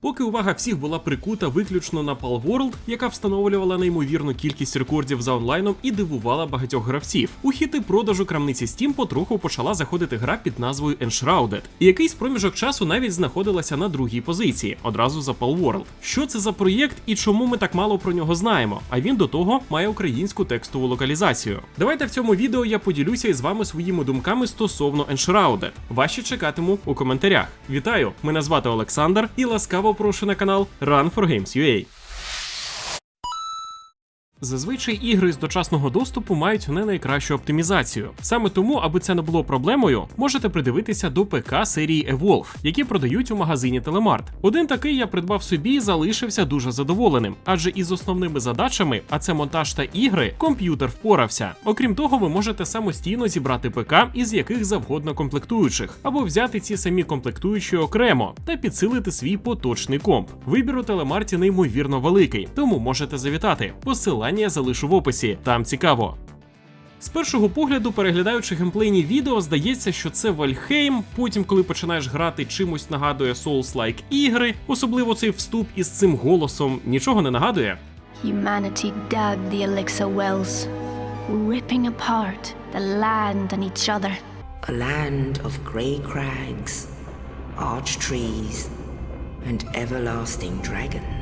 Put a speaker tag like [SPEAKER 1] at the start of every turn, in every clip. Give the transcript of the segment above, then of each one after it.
[SPEAKER 1] Поки увага всіх була прикута виключно на Palworld, яка встановлювала неймовірну кількість рекордів за онлайном і дивувала багатьох гравців. У хіти продажу крамниці Steam потроху почала заходити гра під назвою Enshrouded. І якийсь проміжок часу навіть знаходилася на другій позиції, одразу за Palworld. Що це за проєкт і чому ми так мало про нього знаємо? А він до того має українську текстову локалізацію. Давайте в цьому відео я поділюся із вами своїми думками стосовно Enshrouded. Ваші чекатиму у коментарях. Вітаю! Мене звати Олександр і ласкаво прошу на канал Run for Games UA. Зазвичай ігри з дочасного доступу мають не найкращу оптимізацію. Саме тому, аби це не було проблемою, можете придивитися до ПК серії Evolve, які продають у магазині Телемарт. Один такий я придбав собі і залишився дуже задоволеним, адже із основними задачами, а це монтаж та ігри, комп'ютер впорався. Окрім того, ви можете самостійно зібрати ПК із яких завгодно комплектуючих, або взяти ці самі комплектуючі окремо та підсилити свій поточний комп. Вибір у телемарті неймовірно великий, тому можете завітати. Посилання я залишу в описі. Там цікаво. З першого погляду, переглядаючи геймплейні відео, здається, що це Вальхейм. Потім, коли починаєш грати, чимось нагадує Souls-like ігри, особливо цей вступ із цим голосом нічого не нагадує.
[SPEAKER 2] Humanity dug the elixir wells, ripping apart the land and each other.
[SPEAKER 3] A land of grey crags, arch trees, and everlasting dragons.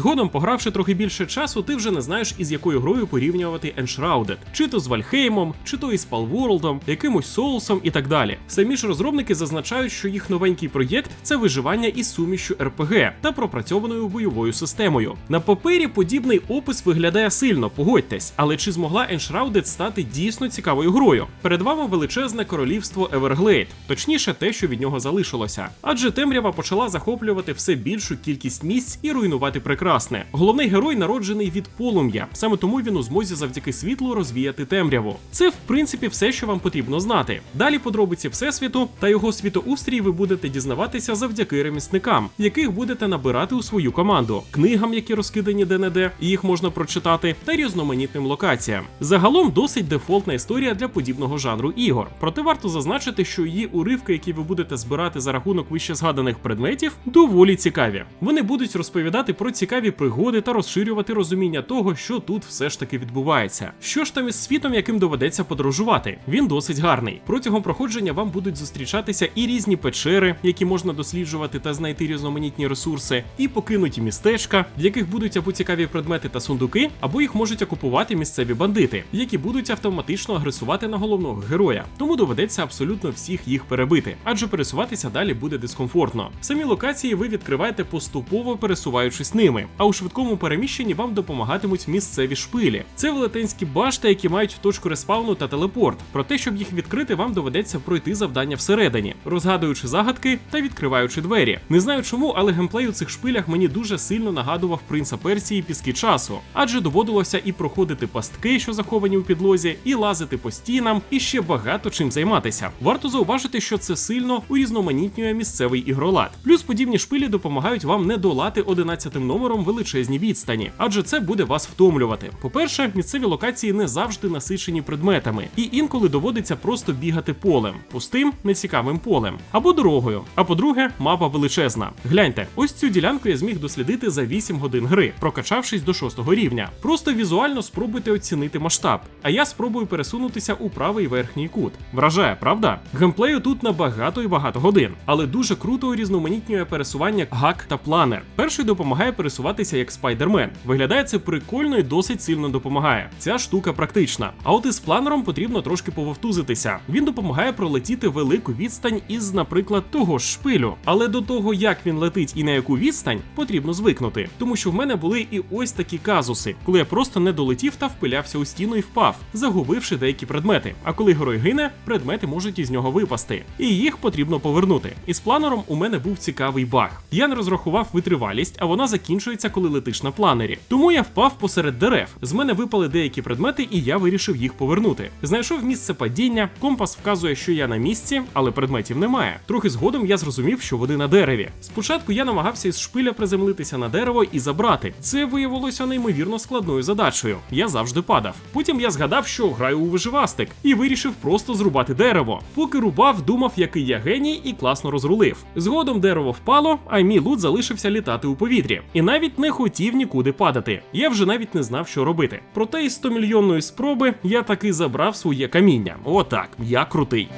[SPEAKER 1] Згодом, погравши трохи більше часу, ти вже не знаєш, із якою грою порівнювати Enshrouded. чи то з Вальхеймом, чи то із Palworld'ом, якимось Соусом і так далі. Самі ж розробники зазначають, що їх новенький проєкт це виживання із сумішю RPG та пропрацьованою бойовою системою. На папері подібний опис виглядає сильно, погодьтесь, але чи змогла Enshrouded стати дійсно цікавою грою? Перед вами величезне королівство Everglade, точніше, те, що від нього залишилося. Адже темрява почала захоплювати все більшу кількість місць і руйнувати прекрасне. Головний герой народжений від полум'я, саме тому він у змозі завдяки світлу розвіяти темряву. Це в принципі все, що вам потрібно знати. Далі подробиці всесвіту та його світоустрій ви будете дізнаватися завдяки ремісникам, яких будете набирати у свою команду, книгам, які розкидані де-не-де, і їх можна прочитати, та різноманітним локаціям. Загалом досить дефолтна історія для подібного жанру ігор. Проте варто зазначити, що її уривки, які ви будете збирати за рахунок вище згаданих предметів, доволі цікаві. Вони будуть розповідати про цікаві пригоди та розширювати розуміння того, що тут все ж таки відбувається. Що ж там із світом, яким доведеться подорожувати? Він досить гарний. Протягом проходження вам будуть зустрічатися і різні печери, які можна досліджувати та знайти різноманітні ресурси, і покинуті містечка, в яких будуть або цікаві предмети та сундуки, або їх можуть окупувати місцеві бандити, які будуть автоматично агресувати на головного героя. Тому доведеться абсолютно всіх їх перебити, адже пересуватися далі буде дискомфортно. Самі локації ви відкриваєте поступово пересуваючись ними, а у швидкому переміщенні вам допомагатимуть місцеві шпилі. Це велетенські башти, які мають точку респауну та телепорт. Проте, щоб їх відкрити, вам доведеться пройти завдання всередині, розгадуючи загадки та відкриваючи двері. Не знаю чому, але геймплей у цих шпилях мені дуже сильно нагадував принца Персії піски часу, адже доводилося і проходити пастки, що заховані у підлозі, і лазити по стінам, і ще багато чим займатися. Варто зауважити, що це сильно урізноманітнює місцевий ігролад. Плюс подібні шпилі допомагають вам не долати 11 номером величезні відстані, адже це буде вас втомлювати. По-перше, місцеві локації не завжди насичені предметами, і інколи доводиться просто бігати полем, пустим, нецікавим полем або дорогою. А по-друге, мапа величезна. Гляньте, ось цю ділянку я зміг дослідити за 8 годин гри, прокачавшись до 6 рівня. Просто візуально спробуйте оцінити масштаб. А я спробую пересунутися у правий верхній кут. Вражає, правда? Геймплею тут на багато і багато годин, але дуже круто урізноманітнює пересування гак та планер. Перший допомагає пересуватися як спайдермен. Виглядає це прикольно і досить сильно допомагає. Ця штука практична. А от із планером потрібно трошки пововтузитися. Він допомагає пролетіти велику відстань із, наприклад, того ж шпилю. Але до того, як він летить і на яку відстань, потрібно звикнути. Тому що в мене були і ось такі казуси, коли я просто не долетів та впилявся у стіну і впав, загубивши деякі предмети. А коли герой гине, предмети можуть із нього випасти, і їх потрібно повернути. Із планером у мене був цікавий баг. Я не розрахував витривалість, а вона закінчується збільшується, коли летиш на планері. Тому я впав посеред дерев. З мене випали деякі предмети, і я вирішив їх повернути. Знайшов місце падіння, компас вказує, що я на місці, але предметів немає. Трохи згодом я зрозумів, що вони на дереві. Спочатку я намагався із шпиля приземлитися на дерево і забрати. Це виявилося неймовірно складною задачею. Я завжди падав. Потім я згадав, що граю у виживастик, і вирішив просто зрубати дерево. Поки рубав, думав, який я геній, і класно розрулив. Згодом дерево впало, а мій лут залишився літати у повітрі. І навіть не хотів нікуди падати. Я вже навіть не знав, що робити. Проте із 100 мільйонної спроби я таки забрав своє каміння. Отак, я крутий.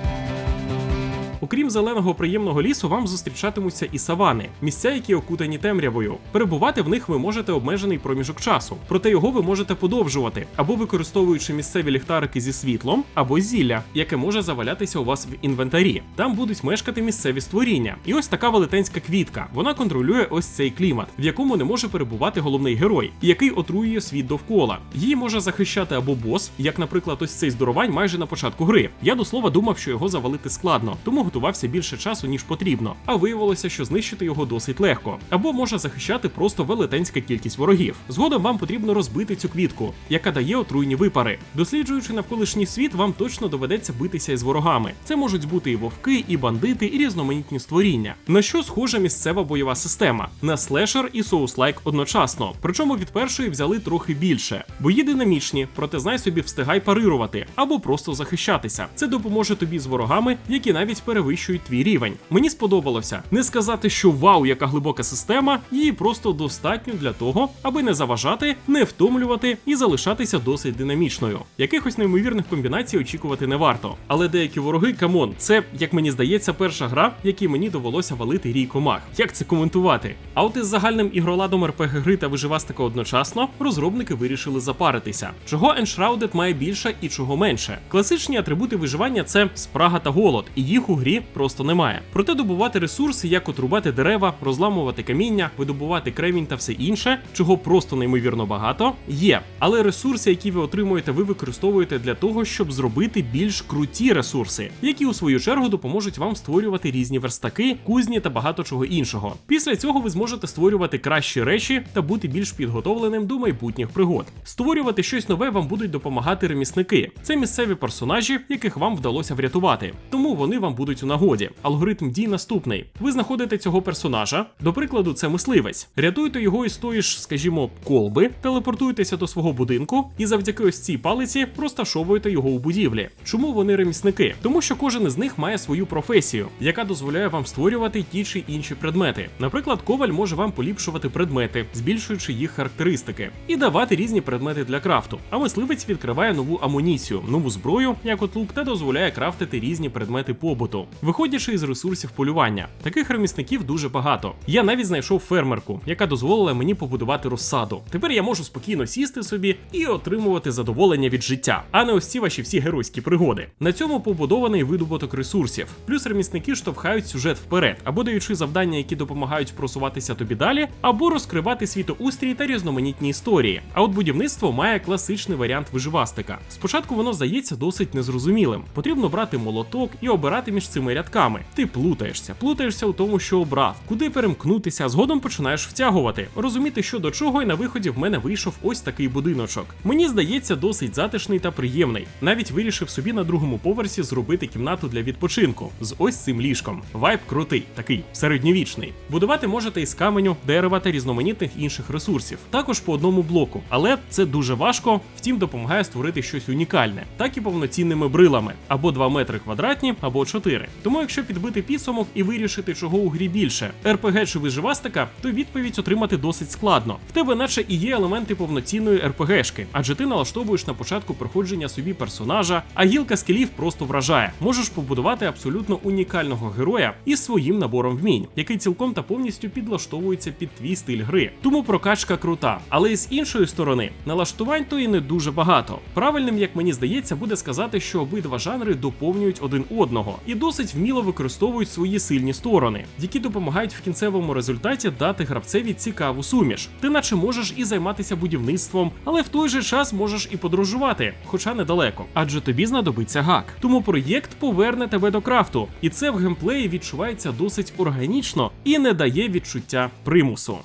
[SPEAKER 1] Окрім зеленого приємного лісу, вам зустрічатимуться і савани, місця, які окутані темрявою. Перебувати в них ви можете обмежений проміжок часу, проте його ви можете подовжувати, або використовуючи місцеві ліхтарики зі світлом, або зілля, яке може завалятися у вас в інвентарі. Там будуть мешкати місцеві створіння. І ось така велетенська квітка. Вона контролює ось цей клімат, в якому не може перебувати головний герой, який отруює світ довкола. Її може захищати або бос, як, наприклад, ось цей здоровань майже на початку гри. Я до слова думав, що його завалити складно, тому готувався більше часу, ніж потрібно. А виявилося, що знищити його досить легко. Або може захищати просто велетенська кількість ворогів. Згодом вам потрібно розбити цю квітку, яка дає отруйні випари. Досліджуючи навколишній світ, вам точно доведеться битися із ворогами. Це можуть бути і вовки, і бандити, і різноманітні створіння. На що схожа місцева бойова система? На слешер і соус-лайк одночасно. Причому від першої взяли трохи більше. Бої динамічні, проте знай собі встигай парирувати або просто захищатися. Це допоможе тобі з ворогами, які навіть перевищують твій рівень. Мені сподобалося не сказати, що вау, яка глибока система, її просто достатньо для того, аби не заважати, не втомлювати і залишатися досить динамічною. Якихось неймовірних комбінацій очікувати не варто. Але деякі вороги, камон, це, як мені здається, перша гра, в якій мені довелося валити рій комах. Як це коментувати? А от із загальним ігроладом RPG гри та виживастика одночасно розробники вирішили запаритися. Чого Enshrouded має більше і чого менше. Класичні атрибути виживання це спрага та голод, і їх у грі просто немає. Проте добувати ресурси, як от рубати дерева, розламувати каміння, видобувати кремінь та все інше, чого просто неймовірно багато, є. Але ресурси, які ви отримуєте, ви використовуєте для того, щоб зробити більш круті ресурси, які у свою чергу допоможуть вам створювати різні верстаки, кузні та багато чого іншого. Після цього ви зможете створювати кращі речі та бути більш підготовленим до майбутніх пригод. Створювати щось нове вам будуть допомагати ремісники. Це місцеві персонажі, яких вам вдалося врятувати. Тому вони вам будуть у нагоді. Алгоритм дій наступний: ви знаходите цього персонажа, до прикладу, це мисливець. Рятуєте його із тої ж, скажімо, колби, телепортуєтеся до свого будинку і завдяки ось цій палиці розташовуєте його у будівлі. Чому вони ремісники? Тому що кожен із них має свою професію, яка дозволяє вам створювати ті чи інші предмети. Наприклад, коваль може вам поліпшувати предмети, збільшуючи їх характеристики, і давати різні предмети для крафту. А мисливець відкриває нову амуніцію, нову зброю, як от лук, та дозволяє крафтити різні предмети побуту, виходячи із ресурсів полювання. Таких ремісників дуже багато. Я навіть знайшов фермерку, яка дозволила мені побудувати розсаду. Тепер я можу спокійно сісти собі і отримувати задоволення від життя, а не ось ці ваші всі геройські пригоди. На цьому побудований видобуток ресурсів. Плюс ремісники штовхають сюжет вперед, або даючи завдання, які допомагають просуватися тобі далі, або розкривати світоустрій та різноманітні історії. А от будівництво має класичний варіант виживастика. Спочатку воно здається досить незрозумілим. Потрібно брати молоток і обирати між цими рядками. Ти плутаєшся, плутаєшся у тому, що обрав, куди перемкнутися, згодом починаєш втягувати, розуміти, що до чого, і на виході в мене вийшов ось такий будиночок. Мені здається, досить затишний та приємний. Навіть вирішив собі на другому поверсі зробити кімнату для відпочинку з ось цим ліжком. Вайб крутий, такий середньовічний. Будувати можете із каменю, дерева та різноманітних інших ресурсів. Також по одному блоку, але це дуже важко, втім допомагає створити щось унікальне, так і повноцінними брилами або 2 метри квадратні, або 4. Тому, якщо підбити підсумок і вирішити, чого у грі більше РПГ чи виживастика, то відповідь отримати досить складно. В тебе, наче і є елементи повноцінної РПГшки, адже ти налаштовуєш на початку проходження собі персонажа, а гілка скілів просто вражає. Можеш побудувати абсолютно унікального героя із своїм набором вмінь, який цілком та повністю підлаштовується під твій стиль гри. Тому прокачка крута. Але з іншої сторони, налаштувань то і не дуже багато. Правильним, як мені здається, буде сказати, що обидва жанри доповнюють один одного і досить вміло використовують свої сильні сторони, які допомагають в кінцевому результаті дати гравцеві цікаву суміш. Ти наче можеш і займатися будівництвом, але в той же час можеш і подорожувати, хоча недалеко, адже тобі знадобиться гак. Тому проєкт поверне тебе до крафту, і це в геймплеї відчувається досить органічно і не дає відчуття примусу.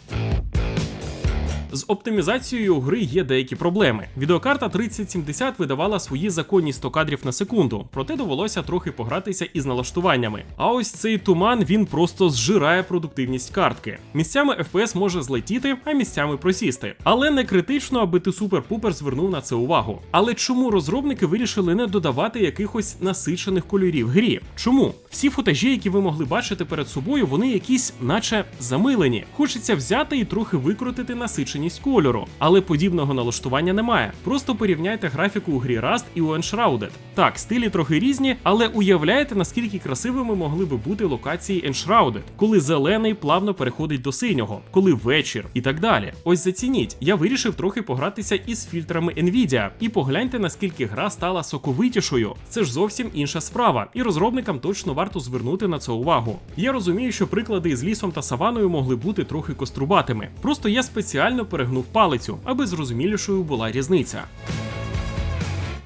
[SPEAKER 1] З оптимізацією гри є деякі проблеми. Відеокарта 3070 видавала свої законні 100 кадрів на секунду, проте довелося трохи погратися із налаштуваннями. А ось цей туман він просто зжирає продуктивність картки. Місцями FPS може злетіти, а місцями просісти. Але не критично, аби ти супер-пупер звернув на це увагу. Але чому розробники вирішили не додавати якихось насичених кольорів грі? Чому? Всі футажі, які ви могли бачити перед собою, вони якісь, наче замилені. Хочеться взяти і трохи викрутити насиченість кольору, але подібного налаштування немає. Просто порівняйте графіку у грі Rust і у Enshrouded. Так, стилі трохи різні, але уявляєте, наскільки красивими могли би бути локації Enshrouded, коли зелений плавно переходить до синього, коли вечір і так далі. Ось зацініть, я вирішив трохи погратися із фільтрами Nvidia, і погляньте, наскільки гра стала соковитішою. Це ж зовсім інша справа, і розробникам точно варто звернути на це увагу. Я розумію, що приклади з лісом та саваною могли бути трохи кострубатими. Просто я спеціально перегнув палицю, аби зрозумілішою була різниця.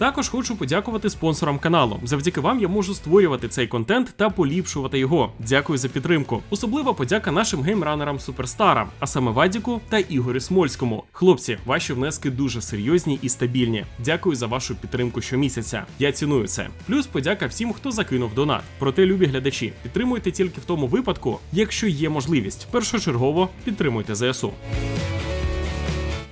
[SPEAKER 1] Також хочу подякувати спонсорам каналу. Завдяки вам я можу створювати цей контент та поліпшувати його. Дякую за підтримку. Особлива подяка нашим геймранерам суперстарам, а саме Вадіку та Ігорю Смольському. Хлопці, ваші внески дуже серйозні і стабільні. Дякую за вашу підтримку щомісяця. Я ціную це. Плюс подяка всім, хто закинув донат. Проте, любі глядачі, підтримуйте тільки в тому випадку, якщо є можливість. Першочергово підтримуйте ЗСУ.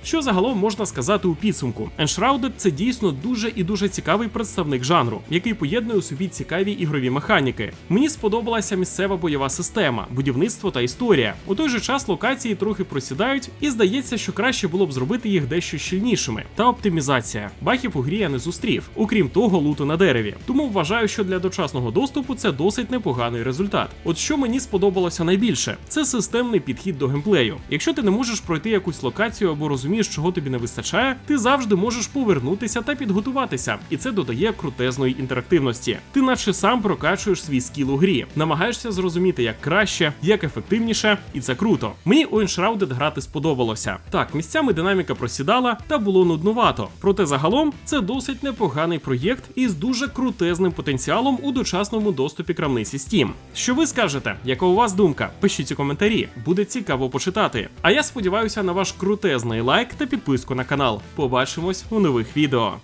[SPEAKER 1] Що загалом можна сказати у підсумку? Enshrouded – це дійсно дуже і дуже цікавий представник жанру, який поєднує у собі цікаві ігрові механіки. Мені сподобалася місцева бойова система, будівництво та історія. У той же час локації трохи просідають, і здається, що краще було б зробити їх дещо щільнішими. Та оптимізація. Бахів у грі я не зустрів, окрім того, луту на дереві. Тому вважаю, що для дочасного доступу це досить непоганий результат. От що мені сподобалося найбільше, це системний підхід до геймплею. Якщо ти не можеш пройти якусь локацію або розумієш, чого тобі не вистачає, ти завжди можеш повернутися та підготуватися, і це додає крутезної інтерактивності. Ти наче сам прокачуєш свій скіл у грі, намагаєшся зрозуміти, як краще, як ефективніше, і це круто. Мені у Enshrouded грати сподобалося. Так, місцями динаміка просідала та було нуднувато. Проте загалом це досить непоганий проєкт із дуже крутезним потенціалом у дочасному доступі крамниці Steam. Що ви скажете? Яка у вас думка? Пишіть у коментарі, буде цікаво почитати. А я сподіваюся на ваш крутезний лайк та підписку на канал. Побачимось у нових відео.